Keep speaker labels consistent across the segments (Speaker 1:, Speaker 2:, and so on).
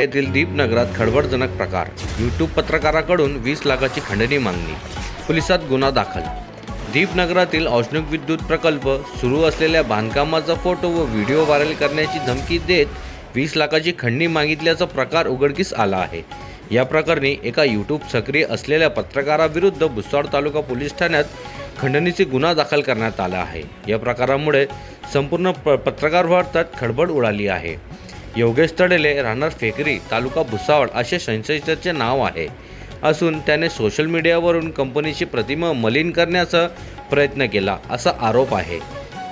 Speaker 1: येथील दीपनगरात खळबळजनक प्रकार. यूट्यूब पत्रकाराकडून वीस लाखाची खंडणी मागणी. पोलिसात गुन्हा दाखल. दीपनगरातील औष्णिक विद्युत प्रकल्प सुरू असलेल्या बांधकामाचा फोटो व व्हिडिओ व्हायरल करण्याची धमकी देत वीस लाखाची खंडणी मागितल्याचा प्रकार उघडकीस आला आहे. या प्रकरणी एका यूट्यूब सक्रिय असलेल्या पत्रकाराविरुद्ध भुसावळ तालुका पोलीस ठाण्यात खंडणीचे गुन्हा दाखल करण्यात आला आहे. या प्रकारामुळे संपूर्ण प पत्रकार भारतात खळबळ उडाली आहे. योगेश तडेले राहणार फेकरी तालुका भुसावळ असे संशयिताचे नाव आहे. असून त्याने सोशल मीडियावरून कंपनीची प्रतिमा मलिन करण्याचा प्रयत्न केला असा आरोप आहे.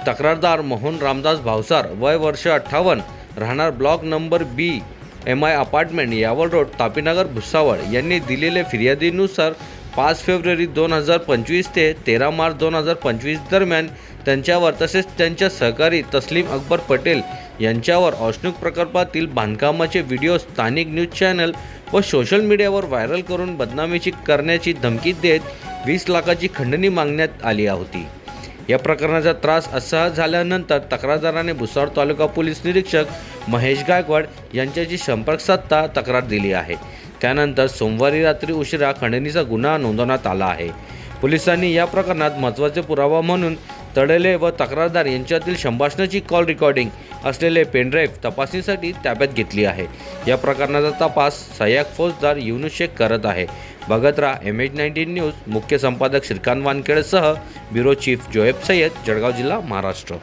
Speaker 1: तक्रारदार मोहन रामदास भावसार वय वर्ष अठ्ठावन्न राहणार block number B M I apartment Yawal road Tapinagar Bhusawal. यांनी दिलेल्या फिर्यादीनुसार पाच फेब्रुवारी दोन हजार पंचवीस ते तेरा मार्च दोन हजार पंचवीस दरम्यान त्यांच्यावर तसेच त्यांच्या सहकारी तस्लीम अकबर पटेल यांच्यावर औष्णिक प्रकल्पातील बांधकामाचे व्हिडिओ स्थानिक न्यूज चॅनल व सोशल मीडियावर व्हायरल करून बदनामीची करण्याची धमकी देत वीस लाखाची खंडणी मागण्यात आली होती. या प्रकरणाचा त्रास असह झाल्यानंतर तक्रारदाराने भुसावळ तालुका पोलीस निरीक्षक महेश गायकवाड यांच्याशी संपर्क साधता तक्रार दिली आहे. त्यानंतर सोमवारी रात्री उशिरा खंडणीचा गुन्हा नोंदवण्यात आला आहे. पोलिसांनी या प्रकरणात महत्त्वाचे पुरावा म्हणून तडले व तक्रारदार यांच्यातील संभाषणाची कॉल रेकॉर्डिंग असलेले पेनड्राईव्ह तपासणीसाठी ताब्यात घेतली आहे. या प्रकरणाचा तपास सहाय्यक फौजदार युनुस शेख करत आहे. भगतरा एम एच नाईन्टीन न्यूज मुख्य संपादक श्रीकांत वानखेडेसह ब्युरो चीफ जोएब सय्यद जळगाव जिल्हा महाराष्ट्र.